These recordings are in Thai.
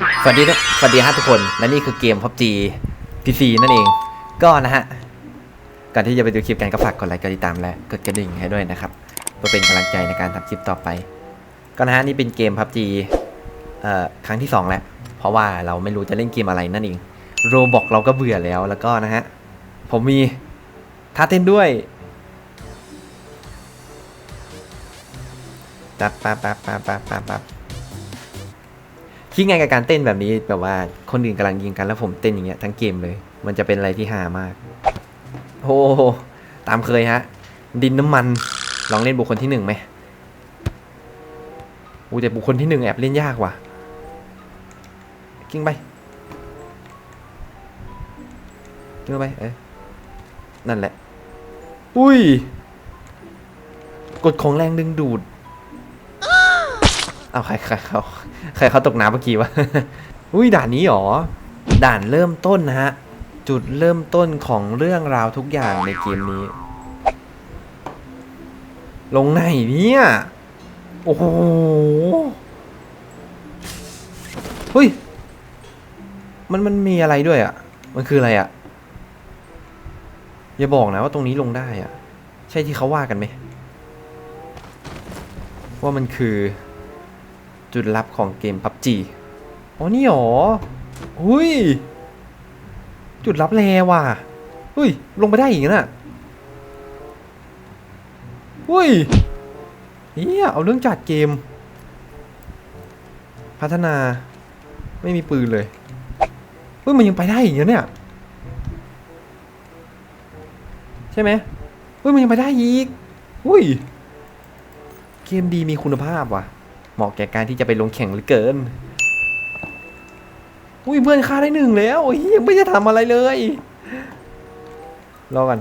สวัสดีทุกสวัสดีฮะทุกคน และนี่คือเกม PUBG PC นั่นเอง ก็นะฮะ ก่อนที่จะไปดูคลิปกันก็ฝากกดไลค์กดติดตามและกดกระดิ่งให้ด้วยนะครับ เพื่อเป็นกำลังใจในการทำคลิปต่อไป ก็นะฮะนี่เป็นเกม PUBG เอ่อครั้งที่ 2 แล้ว เพราะว่าเราไม่รู้จะเล่นเกมอะไรนั่นเองโรบอกเราก็เบื่อแล้วแล้วก็นะฮะ ผมมีท่าเต้นด้วยปั๊บปั๊บปั๊บปั๊บปั๊บปั๊บ คิดไงกับการเต้นแบบนี้แบบว่าคนอื่นกำลังยิงกันแล้วผมเต้นอย่างเงี้ยทั้งเกมเลย มันจะเป็นอะไรที่ฮามากโอ้โหตามเคยฮะ ดินน้ำมันลองเล่นบุคคลที่หนึ่งไหมอู้แต่บุคคลที่หนึ่งแอบเล่นยากว่ะกิ้งไปกิ้งไปเอ้นั่นแหละ อุ้ยกดของแรงดึงดูด เอาใครใครเขาใครเขาตกน้ำเมื่อกี้วะ อุ้ยด่านนี้หรอ ด่านเริ่มต้นนะฮะ จุดเริ่มต้นของเรื่องราวทุกอย่างในเกมนี้ ลงไหนเนี่ย โอ้โหเฮ้ย มันมันมีอะไรด้วยอะ่ะ มันคืออะไรอะ่ะ อย่าบอกนะว่าตรงนี้ลงได้อะ่ะ ใช่ที่เขาว่ากันไหม ว่ามันคือ จุดลับของเกม PUBG อ๋อนี่หรอหุยจุดลับแลว่ะหุยลงไปได้อีกนะหุยเฮียเอาเรื่องจัดเกม พัฒนาไม่มีปืนเลยเฮ้ยมันยังไปได้อีกเนี่ย ใช่ไหมเฮ้ยมันยังไปได้อีกหุยเกมดีมีคุณภาพว่ะ เหมาะแก่การที่จะไปลงแข่งเหลือเกิน อุ้ยเพื่อนฆ่าได้หนึ่งแล้วโอ้ยยังไม่ได้ทำอะไรเลย รอกัน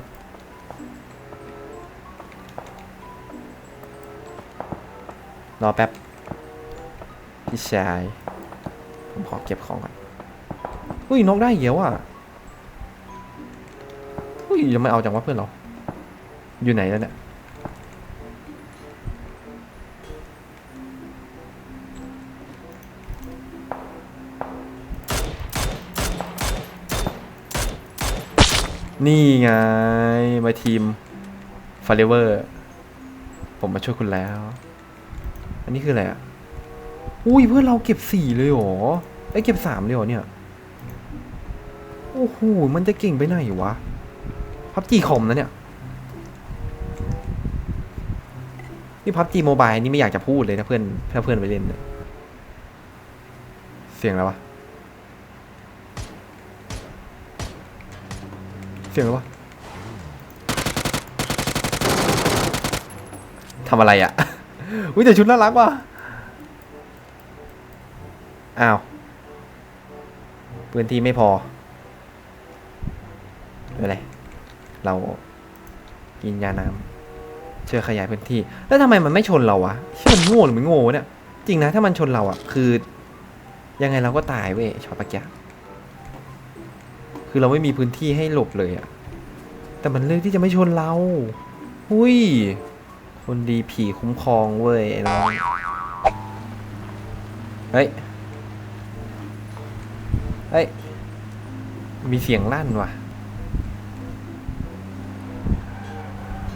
รอแป๊บ พี่ชาย ผมขอเก็บของก่อน อุ้ยนกได้เยอะว่ะ อุ้ยยังไม่เอาจังว่าเพื่อนเรา อยู่ไหนแล้วเนี่ย นี่ไง มาทีมฟาเรเวอร์ผมมาช่วยคุณแล้ว อันนี้คืออะไรอะ อุ้ยเพื่อนเราเก็บสี่เลยหรอไอ้เก็บสามเลยหรอเนี่ย โอ้โห มันจะเก่งไปไหนวะ พับจีคอมนะเนี่ย นี่พับจีโมบายนี่ไม่อยากจะพูดเลยนะเพื่อนถ้าเพื่อนไปเล่นเนี่ยเสียงอะไรวะ เสียงอะไรวะทำอะไรอะ่ะอุ้ยแต่ชุดน่ารักว่ะ อ้าว พื้นที่ไม่พอไม่เป็นไร เรากินยาน้ำเชื่อขยายพื้นที่ แล้วทำไมมันไม่ชนเราวะเชื่อมันโง่หรือไม่โง่วะเนี่ย จริงนะถ้ามันชนเราอะ่ะ คือ ยังไงเราก็ตายเว้ยช็อตปะแกย คือเราไม่มีพื้นที่ให้หลบเลยอะแต่มันเลือกที่จะไม่ชนเราหุ้ย คนดีผีคุ้มครองเว้ยไอ้น้องเฮ้ย เฮ้ย มีเสียงลั่นว่ะ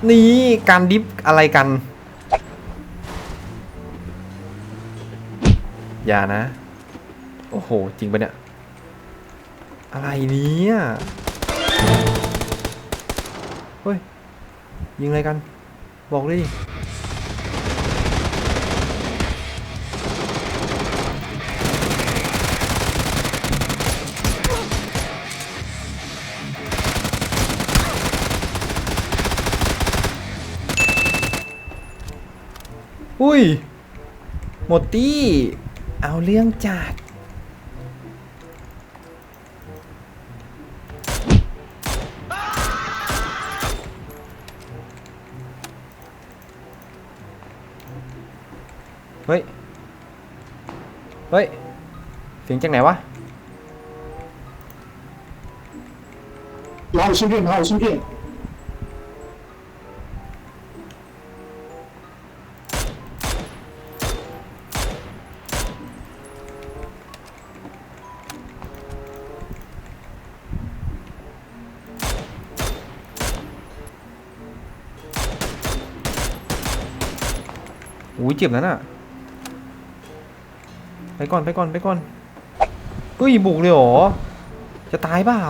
นี่การดิฟอะไรกัน อย่านะ โอ้โห จริงปะเนี่ย อะไรเนี่ยเฮ้ย ยิงอะไรกัน บอกเลยดิอุ้ย หมดตี้ เอาเรื่องจัด เฮ้ย เฮ้ย เสียงจากไหนวะเราชิบินเราชิบินอุ้ยเจ็บนั้นอ่ะ ไปก่อนไปก่อนไปก่อนเฮ้ยบุกเลยเหรอ จะตายเปล่า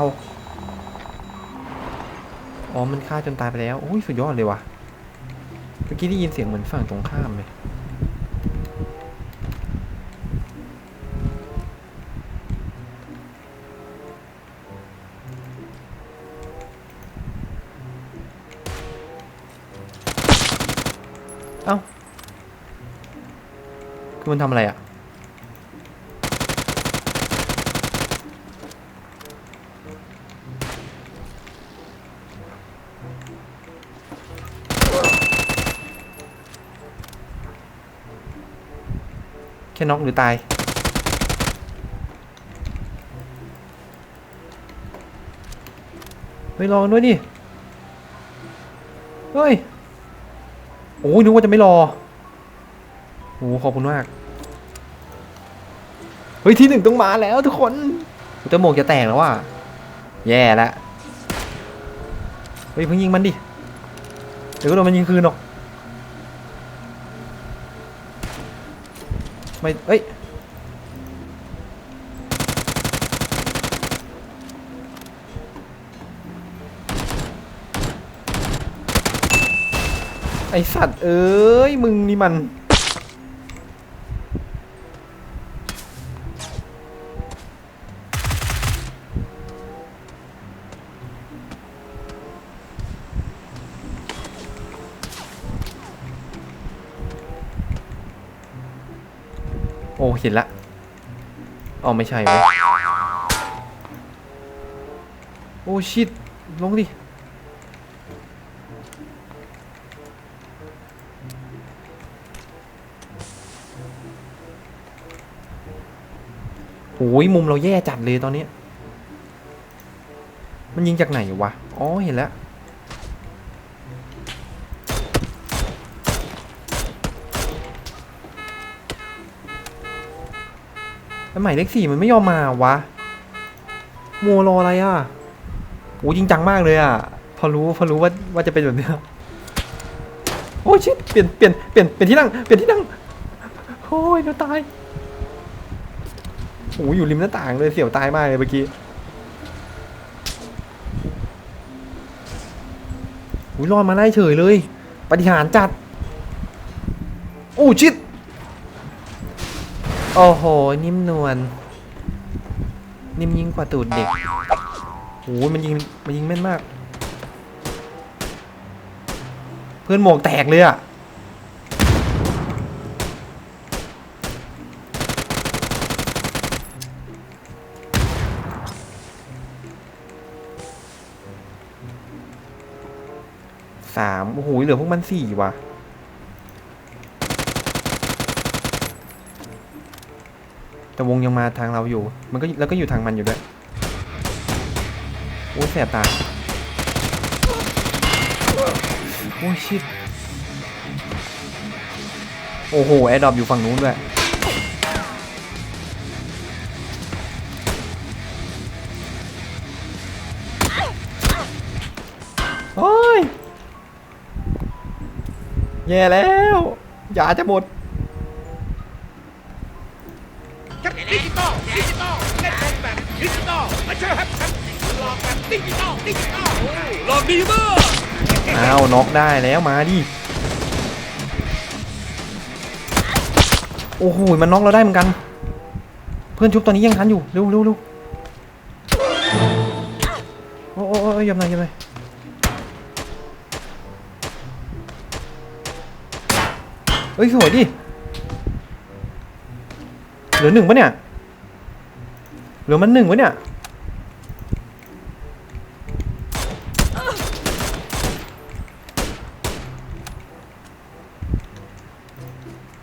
อ๋อ มันฆ่าจนตายไปแล้ว โอ้ยสุดยอดเลยว่ะ เมื่อกี้ได้ยินเสียงเหมือนฝั่งตรงข้ามเลยเอ้า คือมันทำอะไรอะ แค่น็อกหรือตาย เฮ้ยรอด้วยดิเฮ้ย โอ้ยนึกว่าจะไม่รอ โอ้ขอบคุณมาก เฮ้ยที่หนึ่งต้องมาแล้วทุกคนจมูกจะแตกแล้วว่ะ แย่แล้ว เฮ้ยเพิ่งยิงมันดิ เดี๋ยวก็โดนมันยิงคืนหรอก ไม่เอ้ยไอสัตว์เอ้ยมึงนี่มัน อ้เห็นละอ๋อไม่ใช่เว้ยโอ้ชิดลงดิโอ้ยมุมเราแย่จัดเลยตอนนี้ มันยิงจากไหนวะ อ๋อ เห็นแล้ว แล้วหมายเลขสี่มันไม่ยอมมาวะโมรออะไรอะโอ้จริงจังมากเลยอะ พอรู้พอรู้ว่าว่าจะเป็นแบบเนี้ยโอ้ยชิดเปลี่ยนเปลี่ยนเปลี่ยนเปลี่ยนที่นั่งเปลี่ยนที่นั่งโอ้ยเดี๋ยวตายโอ้ยอยู่ริมหน้าต่างเลยเสียวตายมากเลยเมื่อกี้โอ้ยรอดมาได้เฉยเลย ปฏิหารจัด โอ้ชิด โอ้โห นิ่มนวล นิ่มยิ่งกว่าตูดเด็กโอ้ยมันยิง มันยิงแม่นมาก เพื่อนหมวกแตกเลยอะสามโอ้โหเหลือพวกมันสี่ว่ะ แต่วงยังมาทางเราอยู่ มันก็แล้วก็อยู่ทางมันอยู่ด้วยโอ้ยแสบตาโอ้ยชิดโอ้โหแอร์ดอปอยู่ฝั่งนู้นด้วยโอ้ยแย่แล้วยาจะหมด ดิจิตอลดิจิตอลหลอกดีมากอ้าวน็อกได้แล้วมาดิ โอ้โห มันน็อกเราได้เหมือนกัน เพื่อนชุบตอนนี้ยังทันอยู่ เร็วเร็วเร็วโอ้โอ้โอ้ยยำหน่อยยำหน่อยเฮ้ยสวยดิ เหลือหนึ่งปะเนี่ย เหลือมันหนึ่งปะเนี่ย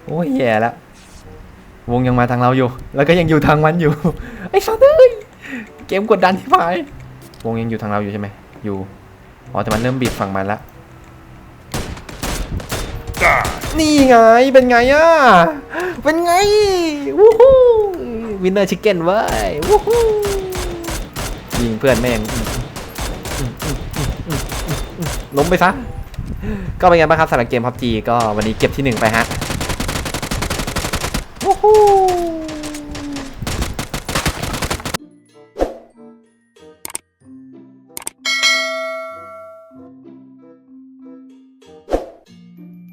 โอ้ย แย่แล้ววงยังมาทางเราอยู่ แล้วก็ยังอยู่ทางมันอยู่ ไอ้สัตว์เอ้ยเกมกดดันที่พายวงยังอยู่ทางเราอยู่ใช่ไหมอยู่อ๋อแต่มันเริ่มบีบฝั่งมันละนี่ไงเป็นไงอะเป็นไงวู้ฮู้วินเนอร์ชิคเก้นเว้วู้ฮู้ยิงเพื่อนแม่งล้มไปซะก็เป็นไงบ้างครับสำหรับเกมพับจีก็วันนี้เก็บที่หนึ่งไปฮะ